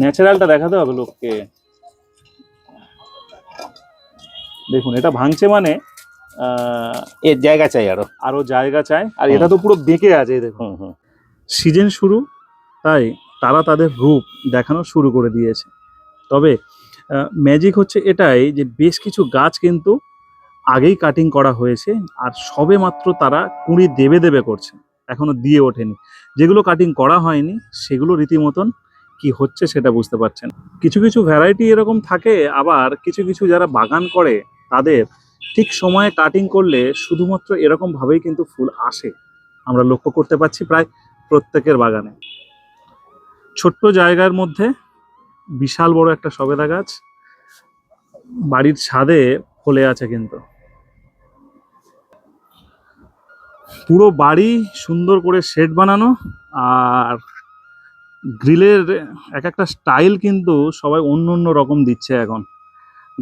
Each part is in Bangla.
ন্যাচারালটা দেখাতে হবে লোককে। দেখুন এটা ভাঙছে মানে এর জায়গা চাই আরও। আরও জায়গা চাই। আর এটা তো পুরো বেঁকে আছে দেখুন। সিজন শুরু তাই তারা তাদের রূপ দেখানো শুরু করে দিয়েছে। তবে ম্যাজিক হচ্ছে এটাই যে বেশ কিছু গাছ কিন্তু আগেই কাটিং করা হয়েছে আর সবে মাত্র তারা কুঁড়ি দেবে দেবে করছে। এখনও দিয়ে ওঠেনি। যেগুলো কাটিং করা হয়নি সেগুলো রীতিমতন কি হচ্ছে সেটা বুঝতে পারছেন। কিছু কিছু ভ্যারাইটি এরকম থাকে, আবার কিছু কিছু যারা বাগান করে, তাদের ঠিক সময়ে কাটিং করলে শুধুমাত্র এরকম ভাবেই কিন্তু ফুল আসে। আমরা লক্ষ্য করতে পারছি প্রায় প্রত্যেকের বাগানে। ছোট্ট জায়গার মধ্যে বিশাল বড় একটা সবেদা গাছ, বাড়ির ছাদে ফলে আছে কিন্তু। পুরো বাড়ি সুন্দর করে শেড বানানো, আর গ্রিলের এক একটা স্টাইল কিন্তু সবাই অন্য অন্য রকম দিচ্ছে এখন।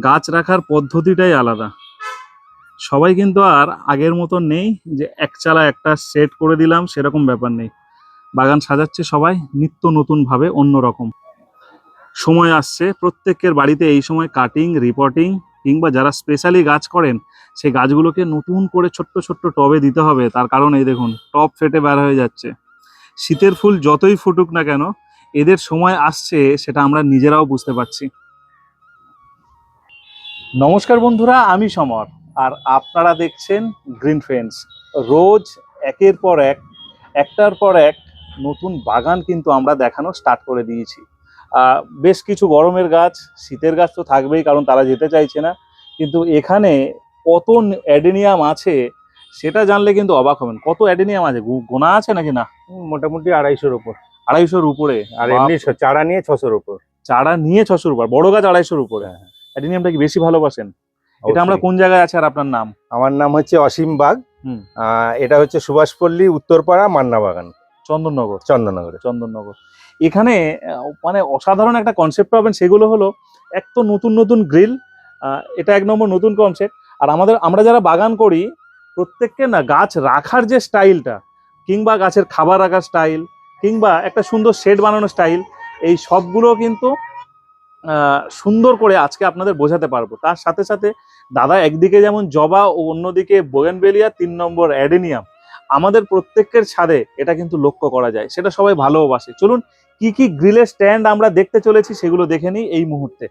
গাছ রাখার পদ্ধতিটাই আলাদা। সবাই কিন্তু আর আগের মতো নেই যে একচালা একটা সেট করে দিলাম, সেরকম ব্যাপার নেই। বাগান সাজাচ্ছে সবাই, নিত্য নতুনভাবে অন্য রকম। সময় আসছে, প্রত্যেকের বাড়িতে এই সময় কাটিং রিপোর্টিং কিংবা যারা স্পেশালি গাছ করেন, সেই গাছগুলোকে নতুন করে ছোট্ট ছোট্ট টবে দিতে হবে। তার কারণ এই দেখুন, টব ফেটে বের হয়ে যাচ্ছে। শীতের ফুল যতই ফুটুক না কেন, এদের সময় আসছে সেটা আমরা নিজেরাও বুঝতে পারছি। নমস্কার বন্ধুরা, আমি সমর। আর আপনারা দেখছেন গ্রিন ফ্রেন্ডস রোজ একের পর এক, একটার পর এক নতুন বাগান কিন্তু আমরা দেখানো স্টার্ট করে দিয়েছি। বেশ কিছু গরমের গাছ, শীতের গাছ তো থাকবেই, কারণ তারা যেতে চাইছে না। কিন্তু এখানে কত অ্যাডেনিয়াম আছে সেটা জানলে কিন্তু অবাক হবেন। কত অ্যাডেনিয়াম আছে? গোনা আছে নাকি না? মোটামুটি আড়াইশোর উপর। আড়াইশোর উপরে? আর এমনি চারা নিয়ে ছশোর উপর। চারা নিয়ে ছশোর উপর। বড় গাছ আড়াইশোর উপরে। হ্যাঁ, হ্যাঁ। অ্যাডেনিয়ামটা কি বেশি ভালোবাসেন? এটা আমরা কোন জায়গায় আছে আর আপনার নাম? আমার নাম হচ্ছে অসীম বাগ। এটা হচ্ছে সুভাষপল্লী উত্তরপাড়া মান্না বাগান চন্দননগর। চন্দননগরে। চন্দননগর। এখানে মানে অসাধারণ একটা কনসেপ্ট পাবেন সেগুলো হলো এক তো নতুন নতুন গ্রিল এটা এক নম্বর নতুন কনসেপ্ট আর আমাদের আমরা যারা বাগান করি প্রত্যেককে না গাছ রাখার যে স্টাইলটা, কিংবা গাছের খাবার রাখার স্টাইল, কিংবা একটা সুন্দর শেড বানানোর স্টাইল, এই সবগুলো কিন্তু সুন্দর করে আজকে আপনাদের বোঝাতে পারব। তার সাথে সাথে দাদা একদিকে যেমন জবা ও অন্যদিকে বোগেনবেলিয়া তিন নম্বর অ্যাডেনিয়াম, আমাদের প্রত্যেকের ছাদে এটা কিন্তু লক্ষ্য করা যায়, সেটা সবাই ভালোবাসে চলুন, কি কি গ্রিলের স্ট্যান্ড আমরা দেখতে চলেছি সেগুলো দেখে নিই এই মুহূর্তে।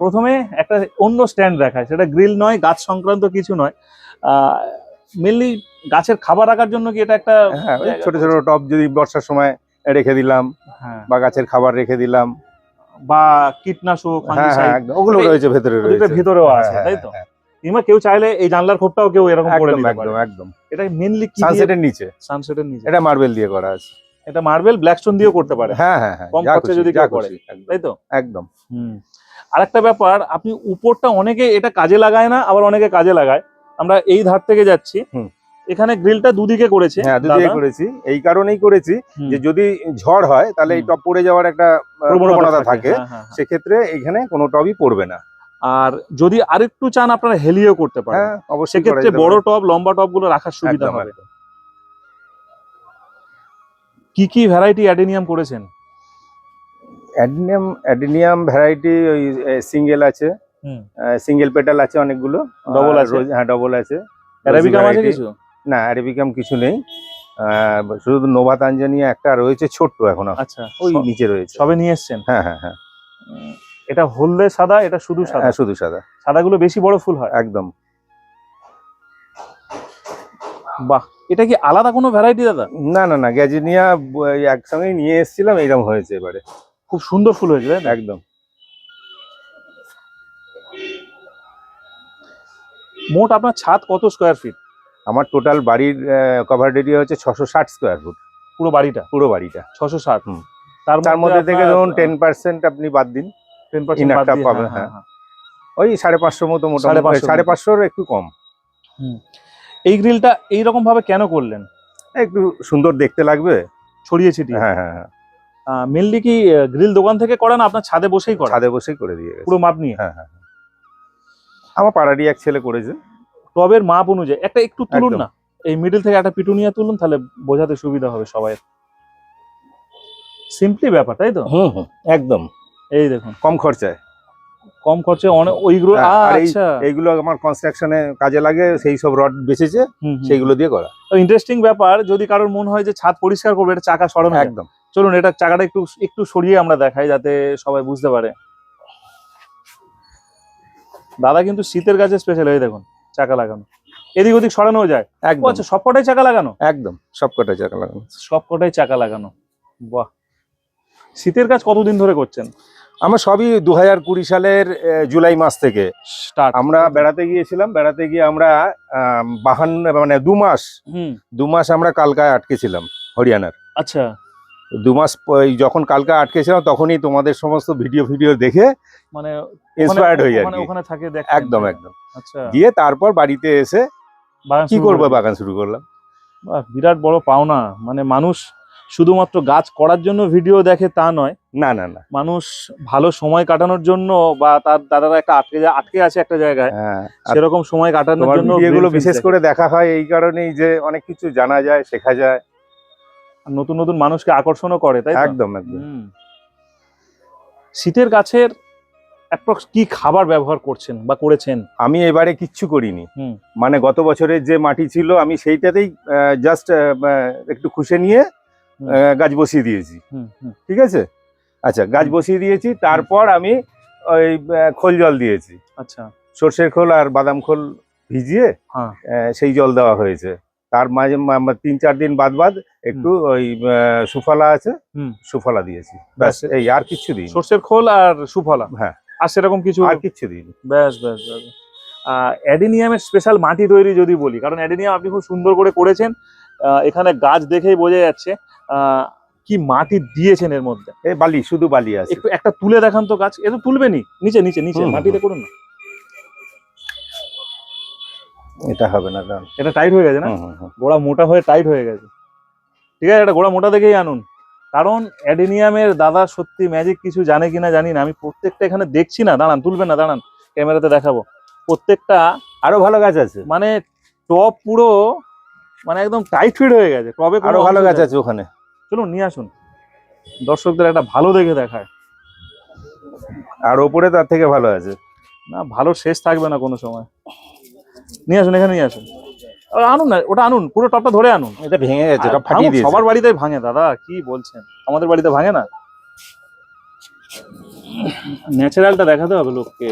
প্রথমে একটা অন্য স্ট্যান্ড দেখায়, সেটা গ্রিল নয়, গাছ সংক্রান্ত কিছু নয়। মেনলি গাছের খাবার রাখার জন্য কি এটা একটা হ্যাঁ ছোট ছোট টব যদি বর্ষার সময় রেখে দিলাম হ্যাঁ। বা গাছের খাবার রেখে দিলাম। বা কীটনাশক হ্যাঁ। ওগুলো রয়েছে ভেতরে রয়েছে। ভেতরেও আছে তাই তো? কিংবা কেউ চাইলে এই জানলার খোপটাও কেউ এরকম করে একদম নিতে একদম একদম। এটা মেনলি কি সানসেটের নিচে। সানসেটের নিচে। এটা মার্বেল দিয়ে করা আছে। এটা মার্বেল ব্ল্যাকস্টোন দিয়েও করতে পারে। হ্যাঁ হ্যাঁ হ্যাঁ কম খরচে যদি কেউ করে। তাই তো? একদম। হুম। আরেকটা ব্যাপার আপনি উপরটা অনেকে এটা কাজে লাগায় না আবার অনেকে কাজে লাগায়। আমরা এই ধার থেকে যাচ্ছি। এখানে গ্রিলটা দুদিকে করেছে হ্যাঁ দুদিকে করেছি। এই কারণেই করেছি যে যদি ঝড় হয় তাহলে এই। টপ পড়ে যাওয়ার একটা প্রবণতা থাকে। হ্যাঁ, হ্যাঁ, হ্যাঁ। সেক্ষেত্রে এখানে কোনো টবই পড়বে না। আর যদি আরেকটু চান আপনারা হেলিও করতে পারেন। হ্যাঁ অবশ্যই সেক্ষেত্রে বড়। টব লম্বা টবগুলো রাখার সুবিধা হবে। কি কি ভ্যারাইটি অ্যাডেনিয়াম করেছেন? অ্যাডিনিয়াম অ্যাডিনিয়াম ভ্যারাইটি ওই সিঙ্গেল আছে। সিঙ্গেল পেটাল আছে অনেকগুলো। ডবল আছে? হ্যাঁ ডবল আছে। অ্যারাবিকাম আছে কিছু? না অ্যারাবিকাম কিছু নেই। শুধু নোভা তানজানিয়া একটা রয়েছে ছোট্ট এখনও আচ্ছা ওই নিচে রয়েছে। সবে নিয়ে এসছেন? হ্যাঁ হ্যাঁ হ্যাঁ। এটা হলদে সাদা এটা শুধু সাদা? হ্যাঁ শুধু সাদা। সাদাগুলো বেশি বড় ফুল হয়? একদম। বাহ এটা কি আলাদা কোনো ভ্যারাইটি দাদা? না না না গ্যাজিনিয়া একসঙ্গেই নিয়ে এসেছিলাম এইরকম হয়েছে এবারে। খুব সুন্দর ফুল হয়েছে একদম। মোট আপনার ছাদ কত স্কোয়ার ফিট আমার টোটাল বাড়ির কভার এরিয়া হচ্ছে ছশো ষাট স্কোয়ার ফুট পুরো বাড়িটা? পুরো বাড়িটা। ছশো ষাট। হুম। তার মধ্যে থেকে ধরুন টেন পার্সেন্ট আপনি বাদ দিন। টেন ইনারটা পাবেন, হ্যাঁ। ওই সাড়ে পাঁচশোর মতো মোটামুটি। 550 সাড়ে পাঁচশোর একটু কম। এই গ্রিলটা এইরকম ভাবে কেন করলেন? একটু সুন্দর দেখতে লাগবে। ছড়িয়ে ছিটিয়ে। হ্যাঁ হ্যাঁ হ্যাঁ। মেনলি কি গ্রিল দোকান থেকে করেন আপনার ছাদে বসেই করেন? ছাদে বসেই করে দিয়ে পুরো মাপ নিয়ে? হ্যাঁ হ্যাঁ হ্যাঁ। আমার পাড়ারই এক ছেলে করেছে। টবের মাপ অনুযায়ী একটা একটু তুলুন না। এই মিডল থেকে একটা পিটুনিয়া তুলুন তাহলে বোঝাতে সুবিধা হবে সবাই সিম্পলি ব্যাপার তাই তো? হুম হুম একদম। এই দেখুন। কম খরচায়। কম খরচে অনেক ওইগুলো হ্যাঁ, আচ্ছা। এইগুলো আমার কনস্ট্রাকশনে কাজে লাগে সেই সব রড বেঁচেছে সেইগুলো দিয়ে করা। ইন্টারেস্টিং ব্যাপার যদি কারোর মন হয় যে ছাদ পরিষ্কার করবে এটা চাকা সরানো একদম। চলুন এটা চাকাটা একটু একটু সরিয়ে আমরা দেখাই যাতে সবাই বুঝতে পারে। দাদা কিন্তু শীতের কাছে স্পেশাল এই দেখুন চাকা লাগানো। এদিক ওদিক সরানো যায়। একদম। আচ্ছা সবকটাই চাকা লাগানো? একদম সবকটা চাকা লাগানো। সবকটাই চাকা লাগানো। বাহ। শীতের কাজ কতদিন ধরে করছেন? আমার সবই দু হাজার কুড়ি সালের জুলাই মাস থেকে। স্টার্ট। আমরা বেড়াতে গিয়েছিলাম বেড়াতে গিয়ে আমরা আম, বাহান্ন মানে দু মাস হুম। দু মাস আমরা কালকায় আটকেছিলাম হরিয়ানার। আচ্ছা। দু মাস যখন কালকে আটকেছিলাম তখনই তোমাদের সমস্ত ভিডিও ভিডিও দেখে মানে ইন্সপায়ার্ড হয়ে যায় ওখানে থাকে একদম একদম। আচ্ছা। গিয়ে তারপর বাড়িতে এসে বাগান কি করব বাগান শুরু করলাম। বিরাট বড় পাওনা। মানে মানুষ শুধুমাত্র গাছ করার জন্য ভিডিও দেখে তা নয়। না না না। মানুষ ভালো সময় কাটানোর জন্য বা তার দাদারা একটা আটকে যা- আটকে আছে একটা জায়গায় হ্যাঁ সেরকম সময় কাটানোর জন্য এগুলো বিশেষ করে দেখা হয় এই কারণেই যে অনেক কিছু জানা যায় শেখা যায়। নতুন নতুন মানুষকে আকর্ষণও করে তাই একদম একদম। শীতের গাছের অ্যাপ্রক্স কি খাবার ব্যবহার করছেন বা করেছেন? আমি এবারে কিচ্ছু করিনি। মানে গত বছরের যে মাটি ছিল আমি সেইটাতেই জাস্ট একটু খুশে নিয়ে গাছ বসিয়ে দিয়েছি। ঠিক আছে? আচ্ছা গাছ বসিয়ে দিয়েছি তারপর আমি ওই খোল জল দিয়েছি। আচ্ছা। সর্ষের খোল আর বাদাম খোল ভিজিয়ে হ্যাঁ। সেই জল দেওয়া হয়েছে। তার মাঝে তিন চার দিন বাদ বাদ একটু ওই সুফলা আছে। সুফলা দিয়েছি। ব্যাস। এই আর কিছু দিই সর্ষের খোল আর সুফলা? হ্যাঁ। আর সেরকম কিছু? আর কিছু দিইনি। ব্যাস ব্যাস ব্যাস। অ্যাডেনিয়ামের স্পেশাল মাটি তৈরি যদি বলি কারণ অ্যাডেনিয়াম আপনি খুব সুন্দর করে করেছেন আহ, এখানে গাছ দেখেই বোঝা যাচ্ছে আহ, কি মাটি দিয়েছেন এর মধ্যে। এই বালি শুধু বালি আছে। একটু একটা তুলে দেখান তো গাছ। এ তো তুলবেনি নিচে নিচে নিচে মাটিতে করুন না। এটা হবে না। এটা টাইট হয়ে গেছে না। গোড়া মোটা হয়ে টাইট হয়ে গেছে। ঠিক আছে এটা গোড়া মোটা দেখেই আনুন। কারণ অ্যাডেনিয়ামের দাদা সত্যি ম্যাজিক কিছু জানে কিনা জানি না। আমি প্রত্যেকটা এখানে দেখছি না। দাঁড়ান তুলবেন না দাঁড়ান। ক্যামেরাতে দেখাবো। প্রত্যেকটা আরও ভালো গাছ আছে। মানে টপ পুরো মানে একদম টাইট ফিট হয়ে গেছে। টবে আরও ভালো গাছ আছে ওখানে। চলুন নিয়ে আসুন। দর্শকদের একটা ভালো দেখে দেখায়। আর ওপরে তার থেকে ভালো আছে। না ভালো শেষ থাকবে না কোনো সময়। নিয়ে আসুন এখানে নিয়ে আসুন। আর আনুন না ওটা আনুন পুরো টপটা ধরে আনুন। এটা ভেঙে গেছে এটা ফাটিয়ে দিয়েছে। সবার বাড়িতে ভাঙে দাদা কি বলছেন? আমাদের বাড়িতে ভাঙে না? ন্যাচারালটা দেখাতে হবে লোককে।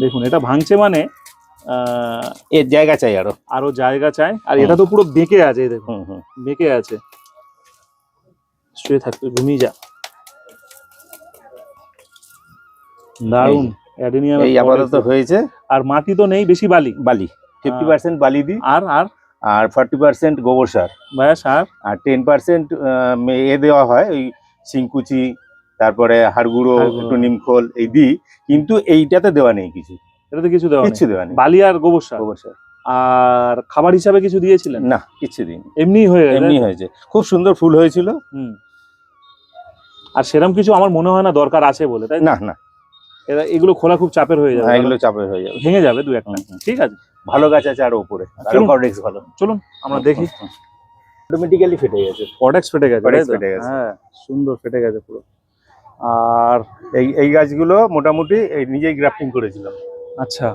দেখুন এটা ভাঙছে মানে আহ, এর জায়গা চাই আরও। আরও জায়গা চাই। আর এটা তো পুরো বেঁকে আছে এই দেখুন। বেঁকে আছে। শুয়ে থাকতে ঘুমিয়ে যা। দারুণ অ্যাডেনিয়াম এই আপাতত হয়েছে। আর মাটি তো নেই বেশি বালি। বালি ফিফটি পার্সেন্ট বালি দিই আর আর? আর ফর্টি পার্সেন্ট গোবর সার। ব্যাস আর? আর টেন পার্সেন্ট এ দেওয়া হয় ওই শিংকুচি তারপরে হাড়গুঁড়ো। একটু নিমখোল এই দিই কিন্তু এইটাতে দেওয়া নেই কিছু। এটাতে কিছু দেওয়া নেই। কিচ্ছু দেওয়া নেই। বালি আর গোবর সার। গোবর সার। আর খাবার হিসাবে কিছু দিয়েছিলেন? না কিছু দিন এমনি হয়ে এমনি হয়েছে। খুব সুন্দর ফুল হয়েছিল। হুম। আর সেরকম কিছু আমার মনে হয় না দরকার আছে বলে তাই না না। এরা এগুলো খোলা খুব চাপের হয়ে যাবে। হ্যাঁ, এগুলো চাপের হয়ে যাবে। ভেঙে যাবে দু একটা হুম, হুম। ঠিক আছে? ভালো গাছ আছে আরও উপরে। কর্ডেক্স ভালো। চলুন আমরা দেখি। অটোমেটিক্যালি ফেটে গেছে। কডেক্স ফেটে গেছে? ফেটে গেছে। হ্যাঁ সুন্দর ফেটে গেছে পুরো। আর এই এই গাছগুলো মোটামুটি এই নিজেই গ্রাফটিং করেছিলাম। আচ্ছা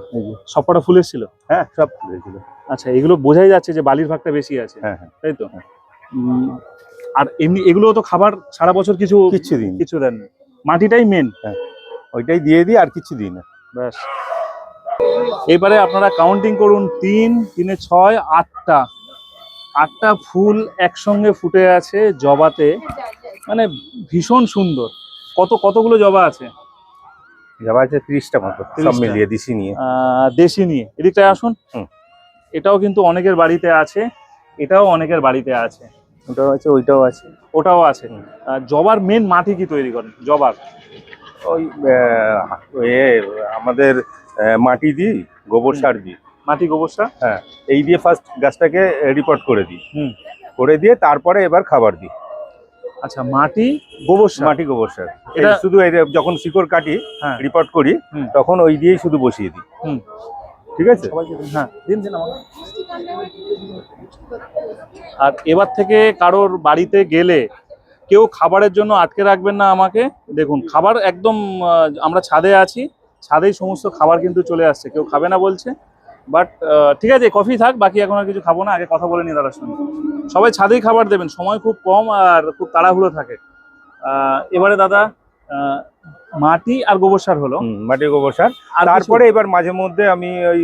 সবকটা ফুল এসেছিল? হ্যাঁ সব হয়েছিল আচ্ছা এগুলো বোঝাই যাচ্ছে যে বালির ভাগটা বেশি আছে। হ্যাঁ হ্যাঁ। তাই তো? উম, আর এমনি এগুলো তো খাবার সারা বছর কিছু কিচ্ছু দিইনি কিছু দেন। মাটিটাই মেন ওইটাই দিয়ে দিই আর কিছু দিই না। ব্যাস। এবারে আপনারা কাউন্টিং করুন তিন তিনে ছয় আটটা। আটটা ফুল একসঙ্গে ফুটে আছে জবাতে। মানে ভীষণ সুন্দর। কত কতগুলো জবা আছে? যাবা আছে ত্রিশটা মতো সব মিলিয়ে দিছি নিয়ে। দেশি নিয়ে। এদিকটায় আসুন। এটাও কিন্তু অনেকের বাড়িতে আছে। এটাও অনেকের বাড়িতে আছে। ওটাও আছে ওইটাও আছে। ওটাও আছে। জবার মেন মাটি কি তৈরি করেন? জবার। ওই এ আমাদের মাটি দিই গোবর সার দিই। মাটি গোবর সার? হ্যাঁ এই দিয়ে ফার্স্ট গাছটাকে রিপোর্ট করে দিই। হুম। করে দিয়ে তারপরে এবার খাবার দিই। আচ্ছা মাটি গোবর সার? মাটি গোবর সার। এটা- শুধু এই যখন শিকড় কাটি হ্যাঁ। রিপোর্ট করি তখন ওই দিয়েই শুধু বসিয়ে দিই। হুম। ঠিক আছে? হ্যাঁ। দিন দিন আমাকে। আর এবার থেকে কারোর বাড়িতে গেলে কেউ খাবারের জন্য আটকে রাখবেন না আমাকে। দেখুন খাবার একদম আমরা ছাদে আছি ছাদেই সমস্ত খাবার কিন্তু চলে আসছে কেউ খাবে না বলছে। বাট ঠিক আছে কফি থাক বাকি এখন আর কিছু খাব না আগে কথা বলে নি দাদার সঙ্গে। সবাই ছাদেই খাবার দেবেন সময় খুব কম আর খুব তাড়াহুড়ো থাকে। এবারে দাদা মাটি আর গোবর সার হলো। মাটির গোবর সার। আর? তারপরে এবার মাঝে মধ্যে আমি ওই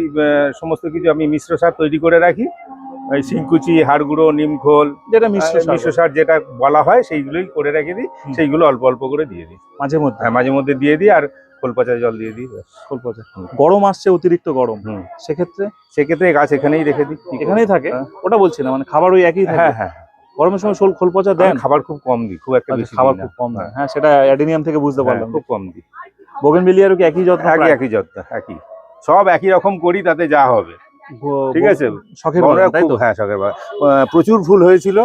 সমস্ত কিছু আমি মিশ্র সার তৈরি করে রাখি। ওই শিংকুচি হাড়গুঁড়ো নিমখোল যেটা মিশ্র সার। মিশ্র সার যেটা বলা হয় সেইগুলোই করে রেখে দিই। সেইগুলো অল্প অল্প করে দিয়ে দিই। মাঝে মধ্যে? হ্যাঁ মাঝে মধ্যে দিয়ে দিই আর খোল পচা জল দিয়ে দিই। খোল পচা। গরম আসছে অতিরিক্ত গরম। হুম। সেক্ষেত্রে? সেক্ষেত্রে গাছ এখানেই রেখে দিই। এখানেই থাকে? হ্যাঁ। ওটা বলছি না মানে খাবার ওই একই থাকে? হ্যাঁ হ্যাঁ গরমের সময় শোল খোল পচা দেন? খাবার খুব কম দিই খুব একটা আচ্ছা, বেশি খাবার খুব কম দেন। হ্যাঁ। সেটা অ্যাডেনিয়াম থেকে বুঝতে হ্যাঁ, পারলাম। খুব কম দিই। বোগেন বিলিয়ারও কি একই যত্ন একই একই যত্ন একই। সব একই রকম করি তাতে যা হবে। ঠিক আছে? শখের তাই তো? হ্যাঁ শখের। প্রচুর ফুল হয়েছিল।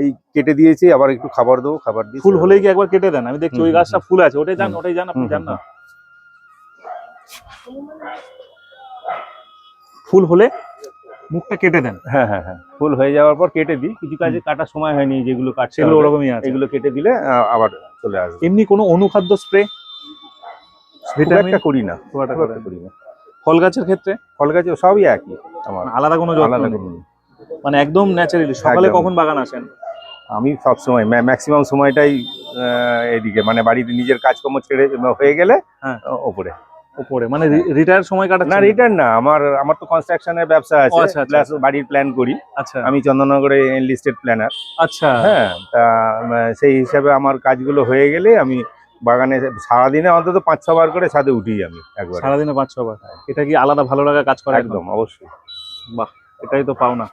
এই কেটে দিয়েছি আবার একটু খাবার দেবো খাবার দিই ফুল হলেই কি একবার কেটে দেন? আমি দেখছি ওই গাছটা ফুল আছে ওটাই যান ওটাই যান আপনি যান না। ফুল হলে মুখটা কেটে দেন। হ্যাঁ হ্যাঁ হ্যাঁ। ফুল হয়ে যাওয়ার পর কেটে দিই। কিছু কাজে কাটার সময় হয়নি যেগুলো কাটছে সেগুলো ওরকমই আছে। এগুলো কেটে দিলে আবার চলে আসবে। এমনি কোনো অনুখাদ্য স্প্রে? খুব একটা করি না করি না। ফল গাছের ক্ষেত্রে? ফল গাছে সবই একই আমার। মানে আলাদা কোনো আলাদা কোনো মানে একদম ন্যাচারালি সকালে কখন বাগান আসেন? আমি সব সময় ম্যাক্সিমাম সময়টাই এদিকে মানে বাড়িতে নিজের কাজকর্ম ছেড়ে হয়ে গেলে হ্যাঁ। ওপরে। উপরে মানে রিটায়ার সময় কাটা না রিটার্ন না আমার আমার তো কনস্ট্রাকশনের ব্যবসা আছে আচ্ছা, আচ্ছা, প্লাস বাড়ির প্ল্যান করি। আচ্ছা। আমি চন্দননগরে এনলিস্টেড প্ল্যানার আচ্ছা। হ্যাঁ তা সেই হিসাবে আমার কাজগুলো হয়ে গেলে আমি বাগানে সারাদিনে অন্তত পাঁচ ছবার করে ছাদে উঠি আমি একবার। সারাদিনে পাঁচ ছবার এটা কি আলাদা ভালো লাগা কাজ করে একদম অবশ্যই। বাহ এটাই তো পাও না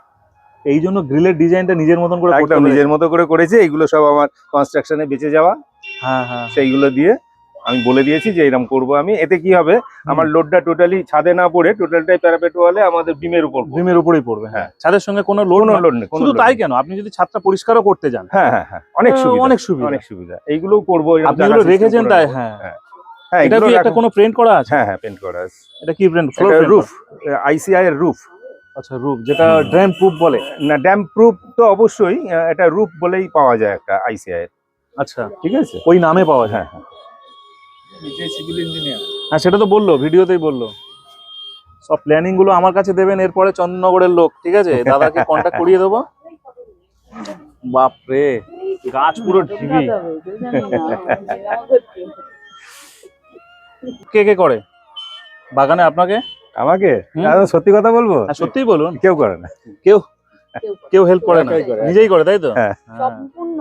এই জন্য গ্রিলের ডিজাইনটা নিজের মতন করে একদম নিজের মতো করে করেছে এইগুলো সব আমার কনস্ট্রাকশনে বেঁচে যাওয়া। হ্যাঁ হ্যাঁ। সেইগুলো দিয়ে আমি বলে দিয়েছি যে এরকম করব আমি। এতে কি হবে? আমার লোডটা টোটালি ছাদে না পড়ে টোটালটাই প্যারাপেট ওয়ালে আমাদের বিমের উপর পড়বে। ভীমের উপরেই পড়বে হ্যাঁ। হ্যাঁ। ছাদের সঙ্গে কোনো লোড কোনো লোড নেই শুধু তাই কেন? আপনি যদি ছাদটা পরিষ্কারও করতে যান। হ্যাঁ হ্যাঁ হ্যাঁ। অনেক সুবিধা অনেক সুবিধা। অনেক সুবিধা। এইগুলোও করব আপনি রেখেছেন তাই রাখব। হ্যাঁ। হ্যাঁ। এটা কি একটা কোনো প্রিন্ট করা আছে? হ্যাঁ হ্যাঁ পেন্ট করা আছে। এটা কি প্রিন্ট ফ্লোর রুফ আইসিআই এর রুফ আচ্ছা রুফ যেটা। ড্রেন প্রুফ বলে। না ড্যাম প্রুফ তো অবশ্যই এটা রুফ বলেই পাওয়া যায় একটা আইসিআই এর। আচ্ছা। ঠিক আছে? ওই নামে পাওয়া যায়। হ্যাঁ। হ্যাঁ হ্যাঁ সেটা তো বলল ভিডিওতেই বলল। সব প্ল্যানিংগুলো আমার কাছে দেবেন এরপরে চন্দ্রনগরের লোক ঠিক আছে? দাদাকে কন্ট্যাক্ট করিয়ে দেবো। বাপরে গাছ পুরো ঢিবি। কে কে করে? বাগানে আপনাকে? আমাকে? সত্যি কথা বলব? হ্যাঁ, সত্যিই বলুন। কেউ করে না। কেউ কেউ হেল্প করে না। করে। নিজেই করে তাই তো? হ্যাঁ। সম্পূর্ণ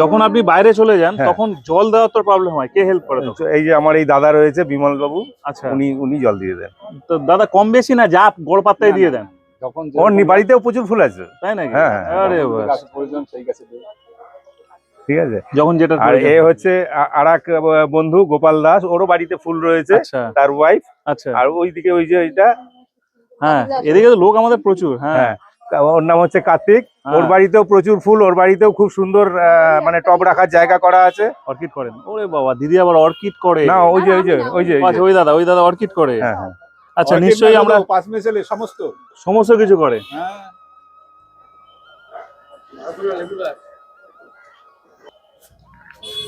যখন আপনি বাইরে চলে যান হ্যাঁ। তখন জল দেওয়ার তো প্রবলেম হয়। কে হেল্প করে এই যে আমার এই দাদা রয়েছে বিমল বাবু আচ্ছা। উনি উনি জল দিয়ে দেন। তো দাদা কম বেশি না যা গড় পাত্তায় দিয়ে দেন। যখন ওর বাড়িতেও প্রচুর ফুল আছে। তাই নাকি? হ্যাঁ, হ্যাঁ। আরে বাস। প্রয়োজন সেই গাছে। ঠিক আছে? যখন যেটা আর এ হচ্ছে আর এক বন্ধু গোপাল দাস ওরও বাড়িতে ফুল রয়েছে আচ্ছা। তার ওয়াইফ আচ্ছা। আর ওইদিকে ওই যে এটা হ্যাঁ এদিকে তো লোক আমাদের প্রচুর হ্যাঁ। ওর নাম হচ্ছে কার্তিক। ওর হ্যাঁ। বাড়িতেও প্রচুর ফুল ওর বাড়িতেও খুব সুন্দর আহ, মানে টব রাখার জায়গা করা আছে। অর্কিড করেন। ওরে বাবা দিদি আবার অর্কিড করে। না ওই যে ওই যে ওই যে ওই। আচ্ছা ওই দাদা ওই দাদা অর্কিড করে। হ্যাঁ হ্যাঁ। আচ্ছা নিশ্চয়ই আমরা পাঁচ মেসেলে সমস্ত। সমস্ত কিছু করে। হ্যাঁ।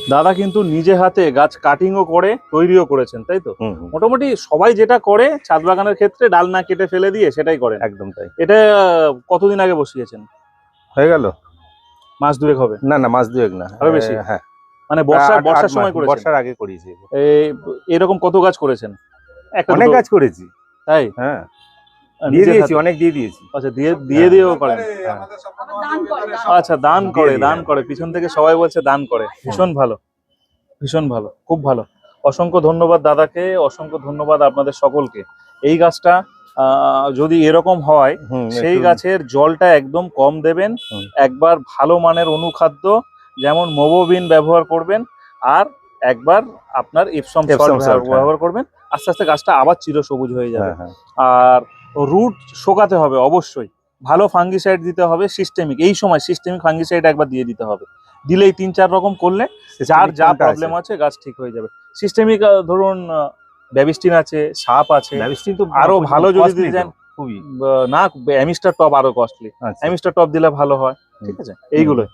দাদা কিন্তু নিজে হাতে গাছ কাটিংও করে তৈরিও করেছেন তাই তো? মোটামুটি সবাই যেটা করে ছাদ বাগানের ক্ষেত্রে ডাল না কেটে ফেলে দিয়ে সেটাই করে একদম তাই। এটা কতদিন আগে বসিয়েছেন? হয়ে গেল? মাস দুয়েক হবে। না না মাস দুয়েক না। আরও বেশি? হ্যাঁ। মানে বর্ষা বর্ষার সময় করেছেন? বর্ষার আগে করিয়েছি। এই এরকম কত গাছ করেছেন? অনেক গাছ করেছি। তাই? হ্যাঁ। দিয়ে দিয়েছি অনেক দিয়ে দিয়েছি। আচ্ছা দিয়ে দিয়ে দিয়েও করেন। হ্যাঁ। আমাদের সব দান করে, দান। আচ্ছা দান করে দান হ্যাঁ। করে। পিছন থেকে সবাই বলছে দান করে। ভীষণ ভালো। ভীষণ ভালো। খুব ভালো। অসংখ্য ধন্যবাদ দাদাকে অসংখ্য ধন্যবাদ আপনাদের সকলকে। এই গাছটা আহ, যদি এরকম হয় সেই গাছের জলটা একদম কম দেবেন। একবার ভালো মানের অনুখাদ্য যেমন মোবোবিন ব্যবহার করবেন আর একবার আপনার ইপসম হ্যাঁ। ব্যবহার করবেন। আস্তে আস্তে গাছটা আবার চির সবুজ হয়ে যাবে। হ্যাঁ, হ্যাঁ। আর রুট শোকাতে হবে অবশ্যই। ভালো ফাঙ্গিসাইড দিতে হবে সিস্টেমিক এই সময় সিস্টেমিক ফাঙ্গিসাইড একবার দিয়ে দিতে হবে। দিলেই তিন চার রকম করলে যার যা প্রবলেম আছে? গাছ ঠিক হয়ে যাবে। সিস্টেমিক ধরুন ব্যাবিস্টিন আছে সাপ আছে তো আরও ভালো যদি দিতে চান, খুবই। না অ্যামিস্টার টপ আরও কস্টলি অ্যামিস্টার টপ দিলে ভালো হয়। ঠিক আছে? এইগুলোই।